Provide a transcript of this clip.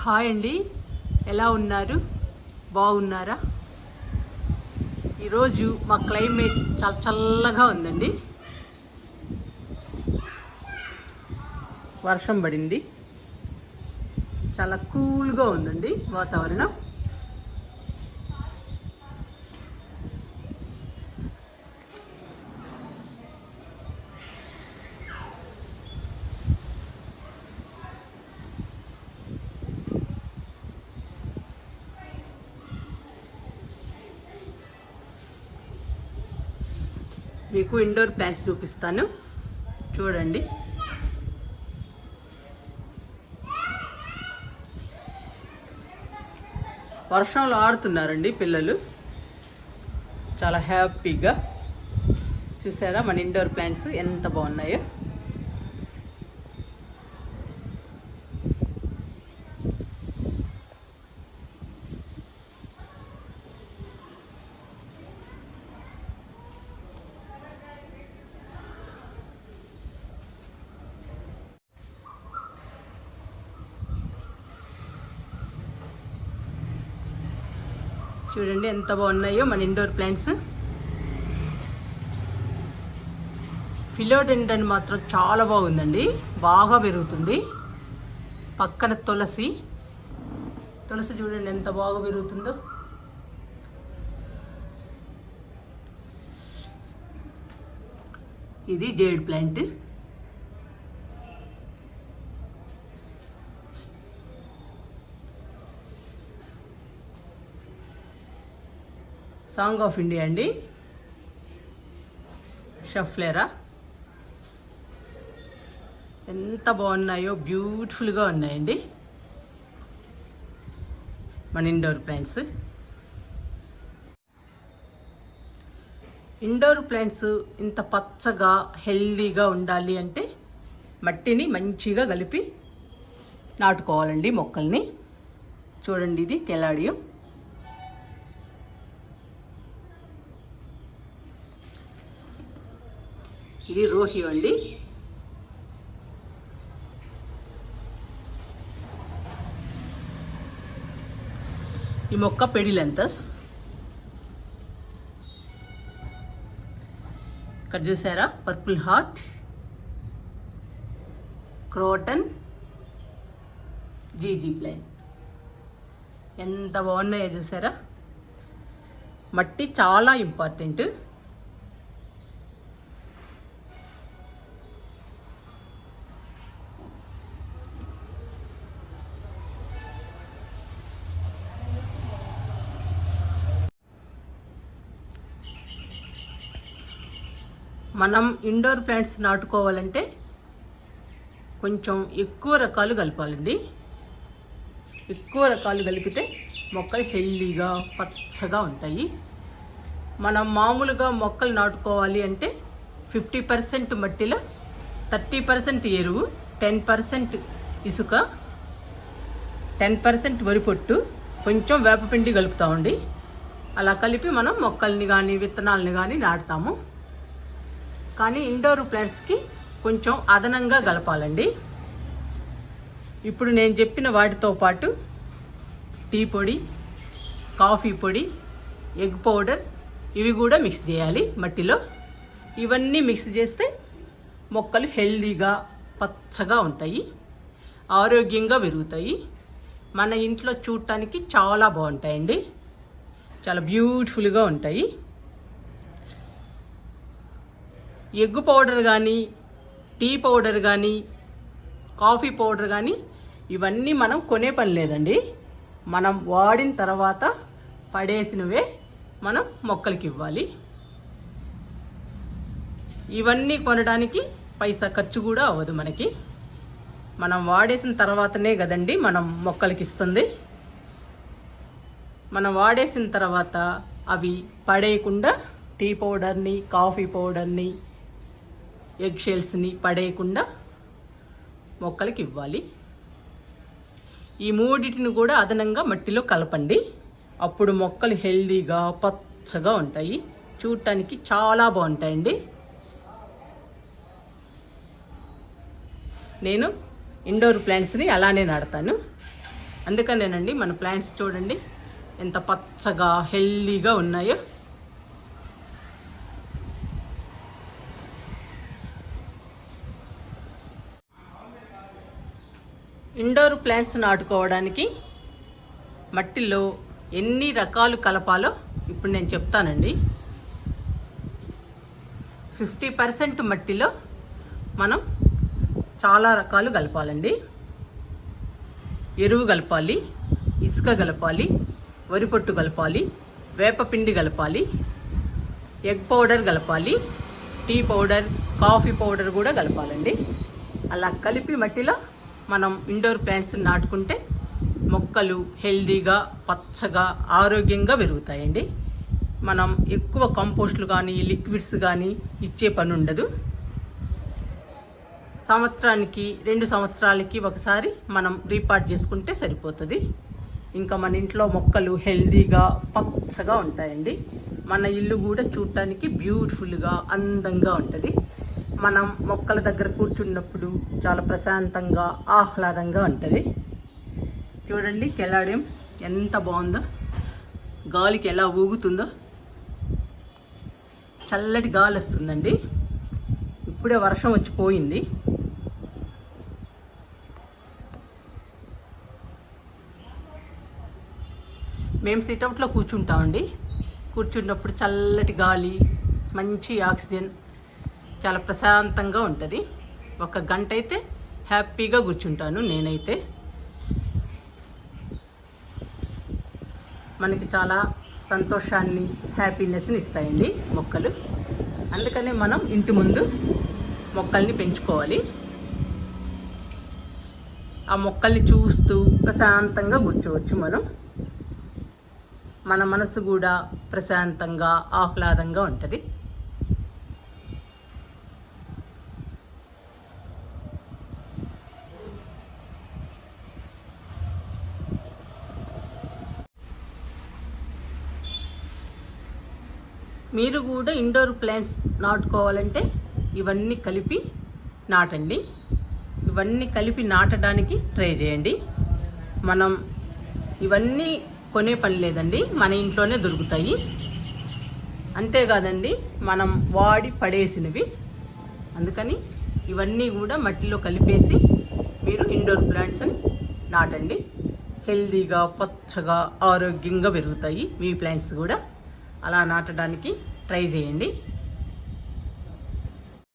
Hi అండి. ఎలా ఉన్నారు? బాగున్నారా? ఈరోజు మా క్లైమేట్ చాలా చల్లగా ఉందండి. వర్షం పడింది. చాలా కూల్గా ఉందండి వాతావరణం. మీకు ఇండోర్ ప్లాంట్స్ చూపిస్తాను. చూడండి. వర్షంలో ఆడుతున్నారండి పిల్లలు. చాలా హ్యాపీగా. చూసారా మన ఇండోర్ ప్లాంట్స్ ఎంత బాగున్నాయో. చూడండి ఎంత బాగున్నాయో మన ఇండోర్ ప్లాంట్స్. ఫిలోడెండన్ మాత్రం చాలా బాగుందండి. బాగా పెరుగుతుంది. పక్కన తులసి. తులసి చూడండి ఎంత బాగా పెరుగుతుందో. ఇది jade plant. Song of India అండి. షఫ్లేరా. ఎంత బాగున్నాయో బ్యూటిఫుల్గా ఉన్నాయండి. మన ఇండోర్ ప్లాంట్స్. ఇండోర్ ప్లాంట్స్ ఇంత పచ్చగా హెల్దీగా ఉండాలి అంటే మట్టిని మంచిగా కలిపి నాటుకోవాలండి మొక్కల్ని. చూడండి ఇది కెలాడియం. ఇది రోహి అండి. ఈ మొక్క పెడిలెంతస్ ఇక్కడ చూసారా పర్పుల్ హార్ట్. క్రోటన్. జీజీ ప్లేన్ ఎంత బాగున్నాయో చూసారా మట్టి చాలా ఇంపార్టెంట్. మనం ఇండోర్ ప్లాంట్స్ నాటుకోవాలంటే కొంచెం ఎక్కువ రకాలు కలపాలండి. ఎక్కువ రకాలు కలిపితే మొక్కలు హెల్దీగా పచ్చగా ఉంటాయి. మనం మామూలుగా మొక్కలు నాటుకోవాలి అంటే ఫిఫ్టీ పర్సెంట్ మట్టిలో థర్టీ పర్సెంట్ ఎరువు టెన్ పర్సెంట్ ఇసుక టెన్ పర్సెంట్ వరి పొట్టు కొంచెం వేపపిండి కలుపుతామండి. అలా కలిపి మనం మొక్కల్ని కానీ విత్తనాలని కానీ నాటుతాము. కానీ ఇండోర్ ప్లాంట్స్కి కొంచెం అదనంగా గలపాలండి. ఇప్పుడు నేను చెప్పిన వాటితో పాటు టీ పొడి కాఫీ పొడి ఎగ్ పౌడర్ ఇవి కూడా మిక్స్ చేయాలి మట్టిలో. ఇవన్నీ మిక్స్ చేస్తే మొక్కలు హెల్దీగా పచ్చగా ఉంటాయి ఆరోగ్యంగా పెరుగుతాయి. మన ఇంట్లో చూడటానికి చాలా బాగుంటాయండి. చాలా బ్యూటిఫుల్గా ఉంటాయి. ఎగ్ పౌడర్ కానీ టీ పౌడర్ కానీ కాఫీ పౌడర్ కానీ ఇవన్నీ మనం కొనే పని లేదండి. మనం వాడిన తర్వాత పడేసినవే మనం మొక్కలకి ఇవ్వాలి. ఇవన్నీ కొనడానికి పైసా ఖర్చు కూడా అవ్వదు మనకి. మనం వాడేసిన తర్వాతనే కదండి మనం మొక్కలకి ఇస్తుంది. మనం వాడేసిన తర్వాత అవి పడేయకుండా టీ పౌడర్ని కాఫీ పౌడర్ని ఎగ్ షెల్స్ని పడేయకుండా మొక్కలకి ఇవ్వాలి. ఈ మూడిటిని కూడా అదనంగా మట్టిలో కలపండి. అప్పుడు మొక్కలు హెల్దీగా పచ్చగా ఉంటాయి. చూడటానికి చాలా బాగుంటాయండి. నేను ఇండోర్ ప్లాంట్స్ని అలానే నాడతాను అందుకనేనండి మన ప్లాంట్స్ చూడండి ఎంత పచ్చగా హెల్దీగా ఉన్నాయో. ఇండోర్ ప్లాంట్స్ నాటుకోవడానికి మట్టిలో ఎన్ని రకాలు కలపాలో ఇప్పుడు నేను చెప్తానండి. ఫిఫ్టీ పర్సెంట్ మట్టిలో మనం చాలా రకాలు కలపాలండి. ఎరువు కలపాలి ఇసుక కలపాలి వరి పొట్టు కలపాలి వేపపిండి కలపాలి ఎగ్ పౌడర్ కలపాలి టీ పౌడర్ కాఫీ పౌడర్ కూడా కలపాలండి. అలా కలిపి మట్టిలో మనం ఇండోర్ ప్లాంట్స్ నాటుకుంటే మొక్కలు హెల్దీగా పచ్చగా ఆరోగ్యంగా పెరుగుతాయండి. మనం ఎక్కువ కంపోస్ట్లు కానీ లిక్విడ్స్ కానీ ఇచ్చే పని ఉండదు సంవత్సరానికి రెండు సంవత్సరాలకి ఒకసారి మనం రీపార్ట్ చేసుకుంటే సరిపోతుంది. ఇంకా మన ఇంట్లో మొక్కలు హెల్దీగా పచ్చగా ఉంటాయండి. మన ఇల్లు కూడా చూడటానికి బ్యూటిఫుల్గా అందంగా ఉంటుంది. మనం మొక్కల దగ్గర కూర్చున్నప్పుడు చాలా ప్రశాంతంగా ఆహ్లాదంగా ఉంటుంది. చూడండి కెలాడియం ఎంత బాగుందో. గాలికి ఎలా ఊగుతుందో. చల్లటి గాలి వస్తుందండి. ఇప్పుడే వర్షం వచ్చిపోయింది మేము సిట్అవుట్లో కూర్చుంటామండి. కూర్చున్నప్పుడు చల్లటి గాలి మంచి ఆక్సిజన్ చాలా ప్రశాంతంగా ఉంటుంది. ఒక గంట అయితే హ్యాపీగా కూర్చుంటాను నేనైతే. మనకి చాలా సంతోషాన్ని హ్యాపీనెస్ని ఇస్తాయండి మొక్కలు. అందుకనే మనం ఇంటి ముందు మొక్కల్ని పెంచుకోవాలి. ఆ మొక్కల్ని చూస్తూ ప్రశాంతంగా కూర్చోవచ్చు మనం. మన మనసు కూడా ప్రశాంతంగా ఆహ్లాదంగా ఉంటుంది. మీరు కూడా ఇండోర్ ప్లాంట్స్ నాటుకోవాలంటే ఇవన్నీ కలిపి నాటండి. ఇవన్నీ కలిపి నాటడానికి ట్రై చేయండి. మనం ఇవన్నీ కొనే పని లేదండి. మన ఇంట్లోనే దొరుకుతాయి. అంతేకాదండి మనం వాడి పడేసినవి. అందుకని ఇవన్నీ కూడా మట్టిలో కలిపేసి మీరు ఇండోర్ ప్లాంట్స్ని నాటండి. హెల్దీగా పచ్చగా ఆరోగ్యంగా పెరుగుతాయి మీ ప్లాంట్స్ కూడా. అలా నాటడానికి ట్రై చేయండి.